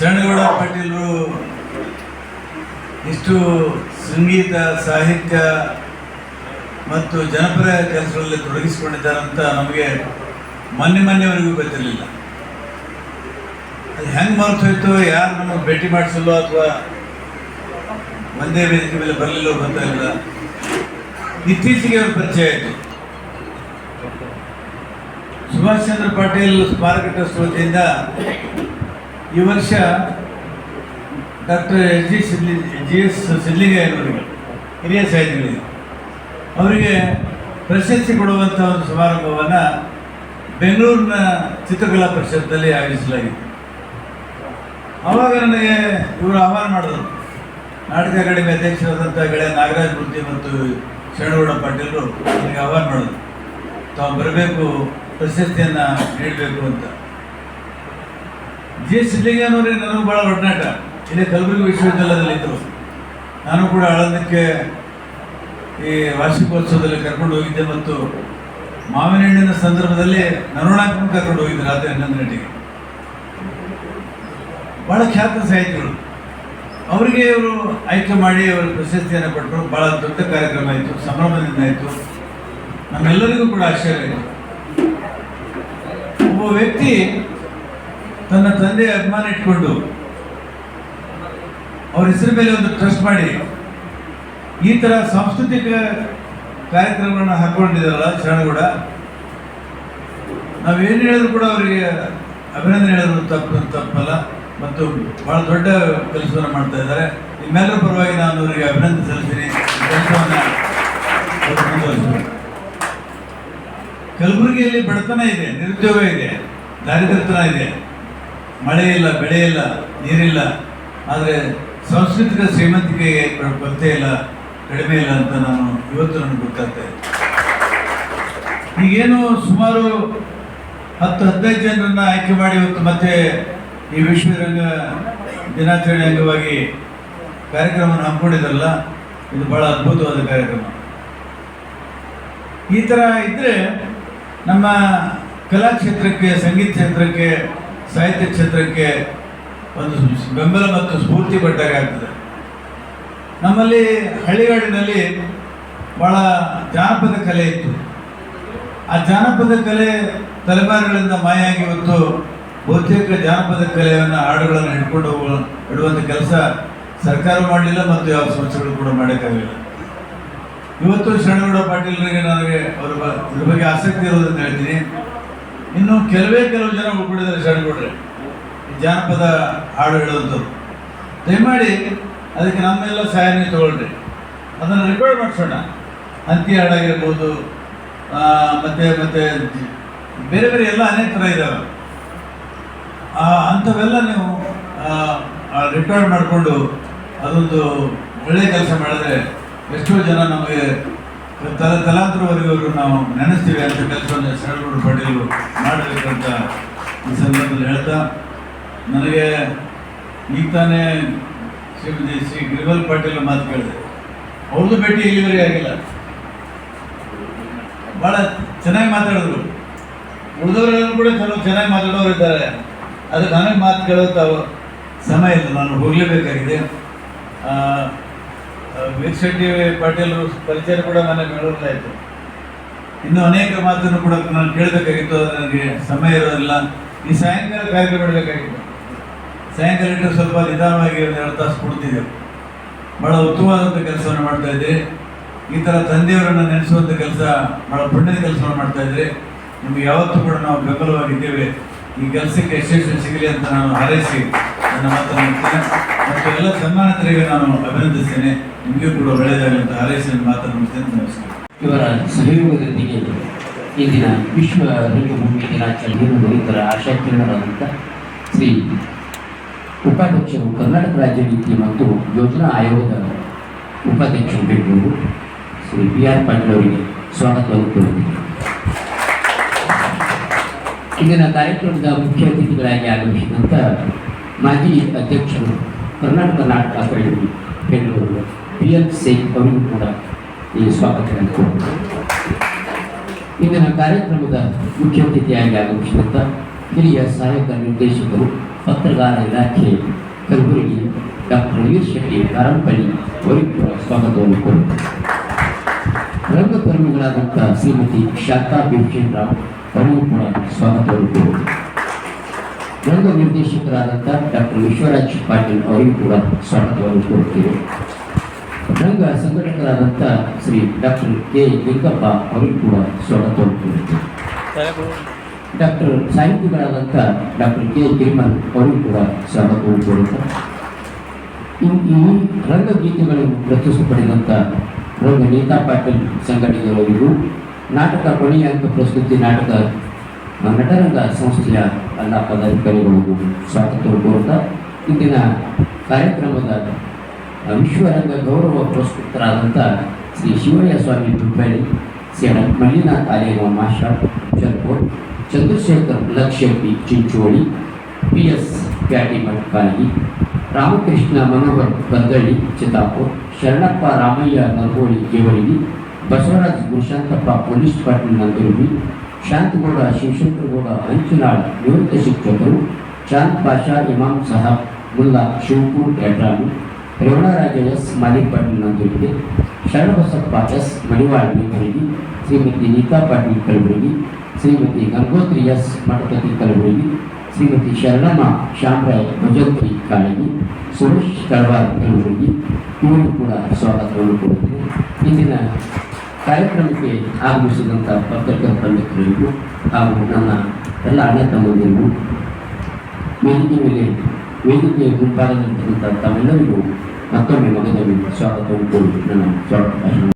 ಶರಣಗೌಡ ಪಾಟೀಲರು ಇಷ್ಟು ಸಂಗೀತ, ಸಾಹಿತ್ಯ ಮತ್ತು ಜನಪರ ಕೆಲಸಗಳಲ್ಲಿ ತೊಡಗಿಸಿಕೊಂಡಿದ್ದಾರಂತ ನಮಗೆ ಮೊನ್ನೆ ಮೊನ್ನೆವರೆಗೂ ಗೊತ್ತಿರಲಿಲ್ಲ. ಅದು ಹೆಂಗೆ ಮರೆತು ಹೋಯ್ತು, ಯಾರು ನಮಗೆ ಭೇಟಿ ಮಾಡಿಸಲ್ಲೋ ಅಥವಾ ಒಂದೇ ವೇದಿಕೆ ಮೇಲೆ ಬರಲಿಲ್ಲ ಗೊತ್ತಾಗಿಲ್ಲ ಇತ್ತೀಚೆಗೆ ಅವ್ರ ಪರಿಚಯ ಆಯಿತು. ಸುಭಾಷ್ ಚಂದ್ರ ಪಾಟೀಲ್ ಸ್ಮಾರಕ ಟ್ರಸ್ಟ್ ವತಿಯಿಂದ ಈ ವರ್ಷ doctor S G Sidli G S ಸಿದ್ಲಿಂಗಯ್ಯನವರಿಗೆ ಹಿರಿಯ ಸಾಹಿತಿಗಳಿಗೆ ಅವರಿಗೆ ಪ್ರಶಸ್ತಿ ಕೊಡುವಂಥ ಒಂದು ಸಮಾರಂಭವನ್ನು ಬೆಂಗಳೂರಿನ ಚಿತ್ರಕಲಾ ಪರಿಷತ್ನಲ್ಲಿ ಆಯೋಜಿಸಲಾಗಿತ್ತು. ಆವಾಗ ನನಗೆ ಇವರು ಆಹ್ವಾನ ಮಾಡಿದರು. ನಾಟಕ ಅಕಾಡೆಮಿ ಅಧ್ಯಕ್ಷರಾದಂಥ ಗೆಳೆಯ ನಾಗರಾಜ್ ಮೂರ್ತಿ ಮತ್ತು ಶರಣಗೌಡ ಪಾಟೀಲರು ನನಗೆ ಆಹ್ವಾನ ಮಾಡಿದ್ರು. ತಾವು ಬರಬೇಕು, ಪ್ರಶಸ್ತಿಯನ್ನು ನೀಡಬೇಕು ಅಂತ. ಜಿ ಎಸ್ ಸಿದ್ಲಿಂಗನವರಿಗೆ ನನಗೂ ಭಾಳ ಒಡನಾಟ. ಇಲ್ಲಿ ಕಲಬುರಗಿ ವಿಶ್ವವಿದ್ಯಾಲಯದಲ್ಲಿ ಇದ್ದರು ನಾನು ಕೂಡ ಆಳಂದಕ್ಕೆ ಈ ವಾರ್ಷಿಕೋತ್ಸವದಲ್ಲಿ ಕರ್ಕೊಂಡು ಹೋಗಿದ್ದೆ ಮತ್ತು ಮಾವಿನ ಹಣ್ಣಿನ ಸಂದರ್ಭದಲ್ಲಿ ನರೋಣಾಕ್ಕೂ ಕರ್ಕೊಂಡು ಹೋಗಿದ್ದೆ ರಾತ್ರಿ ಹನ್ನೊಂದು ಗಂಟೆಗೆ. ಭಾಳ ಖ್ಯಾತ ಸಾಹಿತಿಗಳು. ಅವರಿಗೆ ಇವರು ಆಯ್ಕೆ ಮಾಡಿ ಅವರ ಪ್ರಶಸ್ತಿಯನ್ನು ಕೊಟ್ಟರು. ಭಾಳ ದೊಡ್ಡ ಕಾರ್ಯಕ್ರಮ ಆಯಿತು, ಸಂಭ್ರಮದಿಂದ ಆಯಿತು. ನಮ್ಮೆಲ್ಲರಿಗೂ ಕೂಡ ಆಶ್ಚರ್ಯ ಆಯಿತು. ಒಬ್ಬ ವ್ಯಕ್ತಿ ತನ್ನ ತಂದೆ ಅಭಿಮಾನ ಇಟ್ಕೊಂಡು ಅವ್ರ ಹೆಸರು ಮೇಲೆ ಒಂದು ಟ್ರಸ್ಟ್ ಮಾಡಿ ಈ ಥರ ಸಾಂಸ್ಕೃತಿಕ ಕಾರ್ಯಕ್ರಮಗಳನ್ನ ಹಾಕೊಂಡಿದ್ದಾರಲ್ಲ ಶರಣಗೌಡ, ನಾವೇನು ಹೇಳಿದ್ರು ಕೂಡ ಅವರಿಗೆ ಅಭಿನಂದನೆ ಹೇಳಿದ್ರು, ತಪ್ಪು ತಪ್ಪಲ್ಲ. ಮತ್ತು ಬಹಳ ದೊಡ್ಡ ಕೆಲಸವನ್ನು ಮಾಡ್ತಾ ಇದ್ದಾರೆ. ನಿಮ್ಮೆಲ್ಲರ ಪರವಾಗಿ ನಾನು ಅವರಿಗೆ ಅಭಿನಂದನೆ ಸಲ್ಲಿಸ್ತೀನಿ. ಕೆಲಸವನ್ನು ಕಲಬುರಗಿಯಲ್ಲಿ ಬಡತನ ಇದೆ, ನಿರುದ್ಯೋಗ ಇದೆ, ದಾರಿದ್ರ್ಯತನ ಇದೆ. ಮಳೆ ಇಲ್ಲ, ಬೆಳೆ ಇಲ್ಲ, ನೀರಿಲ್ಲ, ಆದರೆ ಸಾಂಸ್ಕೃತಿಕ ಶ್ರೀಮಂತಿಕೆಗೆ ಕೊರತೆ ಇಲ್ಲ, ಕಡಿಮೆ ಇಲ್ಲ ಅಂತ ನಾನು ಇವತ್ತು ನನಗೆ ಗೊತ್ತಾಗ್ತಾ ಈಗೇನು ಸುಮಾರು ಹತ್ತು, ಹದಿನೈದು ಜನರನ್ನು ಆಯ್ಕೆ ಮಾಡಿ ಇವತ್ತು ಮತ್ತೆ ಈ ವಿಶ್ವರಂಗ ದಿನಾಚರಣೆ ಅಂಗವಾಗಿ ಕಾರ್ಯಕ್ರಮವನ್ನು ಹಮ್ಮಿಕೊಂಡಿದ್ರಲ್ಲ, ಇದು ಬಹಳ ಅದ್ಭುತವಾದ ಕಾರ್ಯಕ್ರಮ. ಈ ಥರ ಇದ್ದರೆ ನಮ್ಮ ಕಲಾಕ್ಷೇತ್ರಕ್ಕೆ, ಸಂಗೀತ ಕ್ಷೇತ್ರಕ್ಕೆ ಸಾಹಿತ್ಯ ಕ್ಷೇತ್ರಕ್ಕೆ ಒಂದು ಬೆಂಬಲ ಮತ್ತು ಸ್ಫೂರ್ತಿ ಕೊಟ್ಟಾಗ ಆಗ್ತದೆ. ನಮ್ಮಲ್ಲಿ ಹಳ್ಳಿಗಾಡಿನಲ್ಲಿ ಭಾಳ ಜಾನಪದ ಕಲೆ ಇತ್ತು. ಆ ಜಾನಪದ ಕಲೆ ತಲೆಮಾರುಗಳಿಂದ ಮಾಯಾಗಿ ಇವತ್ತು ಬಹುತೇಕ ಜಾನಪದ ಕಲೆಯನ್ನು ಹಾಡುಗಳನ್ನು ಹಿಡ್ಕೊಂಡು ಇಡುವಂಥ ಕೆಲಸ ಸರ್ಕಾರ ಮಾಡಲಿಲ್ಲ ಮತ್ತು ಯಾವ ಸಂಸ್ಥೆಗಳು ಕೂಡ ಮಾಡೋಕ್ಕಾಗಲಿಲ್ಲ. ಇವತ್ತು ಶರಣಗೌಡ ಪಾಟೀಲ್ರಿಗೆ ನನಗೆ ಅವರ ಇದ್ರ ಬಗ್ಗೆ ಆಸಕ್ತಿ ಇರೋದಂತ ಹೇಳ್ತೀನಿ. ಇನ್ನು ಕೆಲವೇ ಕೆಲವು ಜನ ಉಳ್ಕೊಂಡಿದ್ದಾರೆ ಶರಣಗೌಡ್ರೆ ಈ ಜಾನಪದ ಹಾಡು ಹೇಳುವಂಥದ್ದು ದಯಮಾಡಿ ಅದಕ್ಕೆ ನಮ್ಮೆಲ್ಲ ಸಹಾಯ ನೀವು ತಗೊಳ್ರಿ. ಅದನ್ನು ರೆಕಾರ್ಡ್ ಮಾಡಿಸೋಣ. ಅಂತಿ ಹಾಡಾಗಿರ್ಬೋದು ಮತ್ತು ಮತ್ತೆ ಮತ್ತೆ ಬೇರೆ ಬೇರೆ ಎಲ್ಲ ಅನೇಕ ಥರ ಇದ್ದಾವೆ ಆ, ಅಂಥವೆಲ್ಲ ನೀವು ರೆಕಾರ್ಡ್ ಮಾಡಿಕೊಂಡು ಅದೊಂದು ಒಳ್ಳೆಯ ಕೆಲಸ ಮಾಡಿದ್ರೆ ಎಷ್ಟೋ ಜನ ನಮಗೆ ತಲ ತಲಾಂತರವರೆಗೂ ನಾವು ನೆನೆಸ್ತೀವಿ ಅಂತ ಕೆಲಸವನ್ನು ಶರಣಗೌಡ ಪಾಟೀಲು ಮಾಡಬೇಕಂತ ಈ ಸಂದರ್ಭದಲ್ಲಿ ಹೇಳ್ತಾ, ನನಗೆ ಈಗ ತಾನೇ ಶ್ರೀಮತಿ ಶ್ರೀ ಗಿರಿವಲ್ ಪಾಟೀಲ್ ಮಾತು ಕೇಳಿದೆ. ಅವ್ರದ್ದು ಭೇಟಿ ಇಲ್ಲಿವರೆಗೆ ಆಗಿಲ್ಲ. ಭಾಳ ಚೆನ್ನಾಗಿ ಮಾತಾಡಿದ್ರು. ಉಳಿದವರೆಲ್ಲರೂ ಕೂಡ ಕೆಲವು ಚೆನ್ನಾಗಿ ಮಾತಾಡೋರು ಇದ್ದಾರೆ. ಅದಕ್ಕೆ ನನಗೆ ಮಾತು ತಾವು ಸಮಯ ಇಲ್ಲ. ನಾನು ಹೋಗಲೇಬೇಕಾಗಿದೆ. ಆ, ಪಾಟೀಲ್ ಪರಿಚಯ ಕೂಡ ಮನೆ ಬೆಳವಲಾಯಿತು ಇನ್ನೂ ಅನೇಕ ಮಾತನ್ನು ಕೂಡ ನಾನು ಕೇಳಬೇಕಾಗಿತ್ತು ನನಗೆ ಸಮಯ ಇರೋದಿಲ್ಲ. ಈ ಸಾಯಂಕಾಲ ಕಾರ್ಯಕ್ರಮ ಮಾಡಬೇಕಾಗಿತ್ತು. ಸಾಯಂಕಾಲ ಇಟ್ಟು ಸ್ವಲ್ಪ ನಿಧಾನವಾಗಿ ಎರಡು ತಾಸು ಕೊಡ್ತಿದ್ದೆವು ಭಾಳ ಉತ್ತಮವಾದಂಥ ಕೆಲಸವನ್ನು ಮಾಡ್ತಾ ಇದ್ದೆ. ಈ ಥರ ತಂದೆಯವರನ್ನು ನೆನೆಸುವಂಥ ಕೆಲಸ ಭಾಳ ಪುಣ್ಯದ ಕೆಲಸವನ್ನು ಮಾಡ್ತಾ ಇದ್ರಿ ನಿಮಗೆ ಯಾವತ್ತೂ ಕೂಡ ನಾವು ಬೆಂಬಲವಾಗಿದ್ದೇವೆ. ಈ ಕೆಲಸಕ್ಕೆ ಯಶಸ್ವಿ ಸಿಗಲಿ ಅಂತ ನಾನು ಹಾರೈಸಿ ನನ್ನ ಮಾತನ್ನು ಮತ್ತು ಎಲ್ಲ ಸನ್ಮಾನಿತರಿಗೆ ನಾನು ಅಭಿನಂದಿಸ್ತೇನೆ. ನಿಮಗೆ ಕೂಡ ಒಳ್ಳೆಯದಾಗಲಿ ಅಂತ ಹಾರೈಸಿ ಮಾತನ್ನು ಮುಗಿಸ್ತೇನೆ ಇವರ ಸಹಯೋಗದೊಂದಿಗೆ ಇಂದಿನ ವಿಶ್ವ ರಂಗಭೂಮಿ ದಿನಾಚರಣೆಯನ್ನು ರೈತರ ಆಶಾಕಿರಣರಾದಂಥ ಶ್ರೀ ಉಪಾಧ್ಯಕ್ಷರು ಕರ್ನಾಟಕ ರಾಜ್ಯ ನೀತಿ ಮತ್ತು ಯೋಜನಾ ಆಯೋಗದ ಉಪಾಧ್ಯಕ್ಷರು ಬೆಂಗಳೂರು ಶ್ರೀ ಬಿ ಆರ್ ಪಾಟೀಲ್ ಅವರಿಗೆ ಸ್ವಾಗತವನ್ನು ಕೋರುತ್ತೇನೆ. ಇಂದಿನ ಕಾರ್ಯಕ್ರಮದ ಮುಖ್ಯ ಅತಿಥಿಗಳಾಗಿ ಆಗಮಿಸಿದಂಥ ಮಾಜಿ ಅಧ್ಯಕ್ಷರು ಕರ್ನಾಟಕ ನಾಟಕ academy Bengaluru P L Sekh ಅವರಿಗೂ ಕೂಡ ಈ ಸ್ವಾಗತವನ್ನು ಕೋರುತ್ತೇನೆ ಇಂದಿನ ಕಾರ್ಯಕ್ರಮದ ಮುಖ್ಯ ಅತಿಥಿಯಾಗಿ ಆಗಮಿಸಿದಂಥ ಹಿರಿಯ ಸಹಾಯಕ ನಿರ್ದೇಶಕರು, ಪತ್ರಗಾರ ಇಲಾಖೆ ಕಲಬುರಗಿ ಡಾಕ್ಟರ್ ವೀರ್ ಶೆಟ್ಟಿ ಕಾರಂಪಳ್ಳಿ ಅವರಿಗೂ ಕೂಡ ಸ್ವಾಗತವನ್ನು ಕೋರುತ್ತೇನೆ. ರಂಗಕರ್ಮಿಗಳಾದಂಥ ಶ್ರೀಮತಿ ಶಾಂತಾ ಭೀಮಸೇನ್ ರಾವ್ ಅವರಿಗೂ ಕೂಡ ಸ್ವಾಗತವನ್ನು ಕೋರುತ್ತೇನೆ. ರಂಗ ನಿರ್ದೇಶಕರಾದಂಥ ಡಾಕ್ಟರ್ ವಿಶ್ವರಾಜ್ ಪಾಟೀಲ್ ಅವರಿಗೂ ಕೂಡ ಸ್ವಾಗತವನ್ನು ಕೋರುತ್ತೇವೆ. ರಂಗ ಸಂಘಟಕರಾದಂಥ ಶ್ರೀ ಡಾಕ್ಟರ್ ಕೆ ಲಿಂಗಪ್ಪ ಅವರಿಗೂ ಕೂಡ ಸ್ವಾಗತವನ್ನು ಕೋರುತ್ತೇವೆ. ಡಾಕ್ಟರ್ ಸಾಹಿತಿಗಳಾದಂಥ ಡಾಕ್ಟರ್ ಕೆ ಗಿರಿಮನ್ ಅವರಿಗೂ ಕೂಡ ಸ್ವಾಗತವನ್ನು ಕೋರುತ್ತಾರೆ ಈ ರಂಗಗೀತೆಗಳನ್ನು ಪ್ರಸ್ತುತಪಡಿದಂಥ ರಂಗ ನೀತಾ ಪಾಟೀಲ್ ಸಂಘಟನೆಯವರಿಗೂ ನಾಟಕ ಕೊನೆಯ ಪ್ರಸ್ತುತಿ ನಾಟಕ ನಟರಂಗ ಸಂಸ್ಥೆಯ ಎಲ್ಲ ಪದಾಧಿಕಾರಿಗಳಿಗೂ ಸ್ವಾಗತವನ್ನು ಕೋರ್ತಾ. ಇಂದಿನ ಕಾರ್ಯಕ್ರಮದ ವಿಶ್ವರಂಗ ಗೌರವ ಪುರಸ್ಕೃತರಾದಂಥ Shri Shivayya Swami Dubballi Shri Mallinath Aleva master Charkot Chandrashekhar Lakshapi Chincholi P S Pyatimath Kalagi Ramakrishna Manohar Gaddalli Chittapur, Sharanappa Ramayya Nargoli Jevalagi Basavaraj Gurushantappa police Patil Nandarugi Shantagouda, Shivashankaragouda Anchanal ನಿವೃತ್ತ ಶಿಕ್ಷಕರು Shant Pasha, Imam Sahab, Mulla Shivapur Yadrami Revanaraja S Nandarugi Sharanabasappa S Madival Kalaburagi, Shrimati Neeta Patil Kalaburagi, Shrimati Gangotri S, Mathapati Kalaburagi, Shrimati Sharanamma Shamaray Bhajantri Kalagi, Suresh Kalavar Kalaburagi. ಇವರು ಕೂಡ ಸ್ವಾಗತವನ್ನು ಕೊಡುತ್ತೇವೆ ಇಂದಿನ ಕಾರ್ಯಕ್ರಮಕ್ಕೆ ಆಗಮಿಸಿದಂಥ ಪತ್ರಕರ್ತ ಮಿತ್ರರಿಗೂ ಹಾಗೂ ನನ್ನ ಎಲ್ಲ ಅಣ್ಣ ತಮ್ಮಂದಿರಿಗೂ ವೇದಿಕೆ ಮೇಲೆ ವೇದಿಕೆಯ ಮುಂಭಾಗದಲ್ಲಿರ್ತಕ್ಕಂಥ ತಮ್ಮೆಲ್ಲರಿಗೂ ಮತ್ತೊಮ್ಮೆ ಮಗದಲ್ಲಿ ಸ್ವಾಗತವನ್ನು ಕೋರಿ ನನ್ನ ಸ್ವಾಗತ